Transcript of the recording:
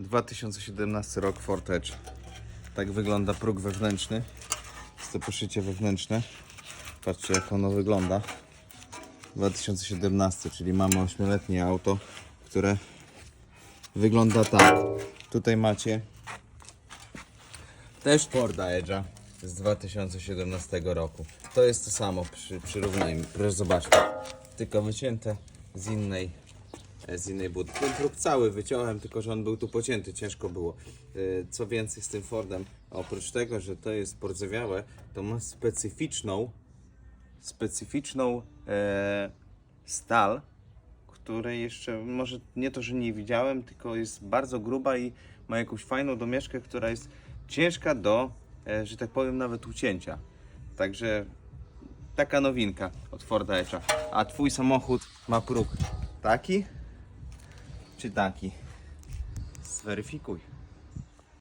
2017 rok Ford Edge. Tak wygląda próg wewnętrzny. Jest to poszycie wewnętrzne. Patrzcie jak ono wygląda. 2017, czyli mamy 8-letnie auto, które wygląda tak. Tutaj macie też Forda Edge'a z 2017 roku. To jest to samo, przy, przyrównajmy, proszę zobaczcie. Tylko wycięte z innej, z innej budy. Ten próg cały wyciąłem, tylko że on był tu pocięty, ciężko było. E, Co więcej z tym Fordem, oprócz tego, że to jest pordzewiałe, to ma specyficzną, specyficzną e, stal, której jeszcze może nie to, że nie widziałem, tylko jest bardzo gruba i ma jakąś fajną domieszkę, która jest ciężka do, e, że tak powiem, nawet ucięcia. Także taka nowinka od Forda Edge'a. A twój samochód ma próg taki czy taki? Zweryfikuj.